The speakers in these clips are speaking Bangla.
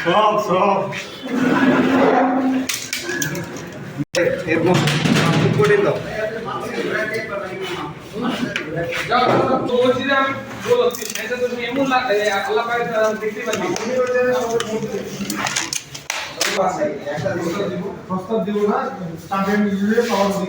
সব সব। এরকম করে দাও প্রস্তাব দিব না স্টাডেন্ট মিলিয়ে পাওয়ার হোক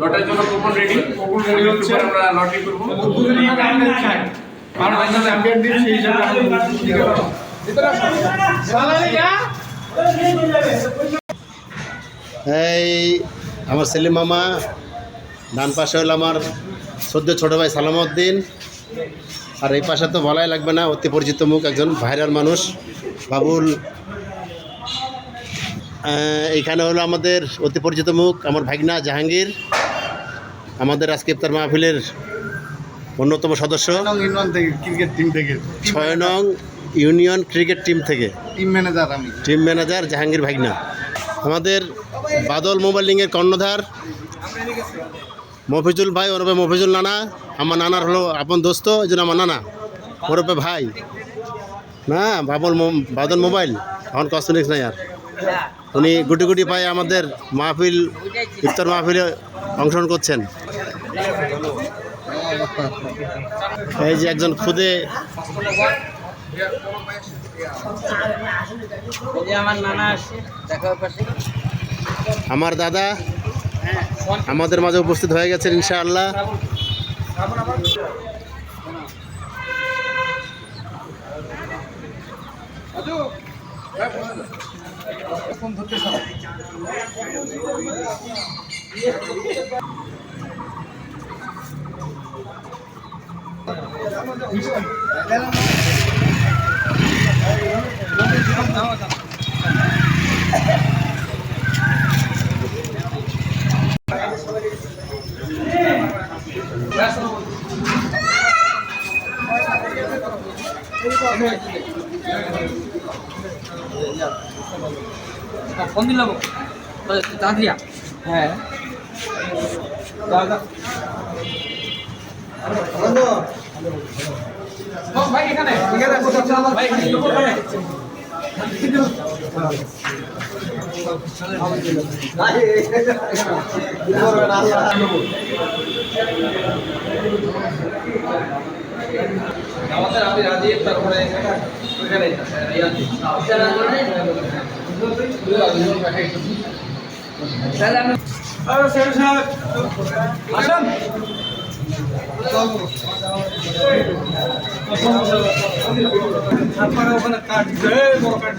লটারির জন্য কুপন রেডি কুপন ready হচ্ছে। আমরা লটারি করব। কারণে চাই কারণ আমরা চ্যাম্পিয়ন টিম সেই হিসাবে এই আমার সেলিম মামা ডান পাশে হলো আমার সদ্য ছোটো ভাই সালামউদ্দিন। আর এই পাশে তো বলাই লাগবে না অতি পরিচিত মুখ একজন ভাইরাল মানুষ বাবুল এইখানে হলো আমাদের অতি পরিচিত মুখ আমার ভাগনা জাহাঙ্গীর আমাদের আজকে ইফতার মাহফিলের অন্যতম সদস্য। ক্রিকেট টিম থেকে। ছয় নং ইউনিয়ন ক্রিকেট টিম থেকে। টিম ম্যানেজার আমি। টিম ম্যানেজার জাহাঙ্গীর ভাগনা। আমাদের বাদল মোবাইলিংয়ের কর্ণধার মফিজুল ভাই ওরফে মফিজুল নানা। আমার নানার হলো আপন দোস্ত এই জন্য আমার নানা। ওরফে ভাই। না বাবল বাদল মোবাইল। এখন কস্মেটিক্স নাই আর। উনি গুটি গুটি পায়ে আমাদের মাহফিল, ইফতার মাহফিলে অংশগ্রহণ করছেন। এই যে একজন খুদে আমার দাদা আমাদের মাঝে উপস্থিত হয়ে গেছেন, ইনশাআল্লাহ। ফোন দিলাম তাড়াতাড়ি হ্যাঁ। ভাই এখানে। ভাই এখানে আমাদের আমি রাজি তারপরে এখানে তাহলে আমি ওখানে কাট বড় কাট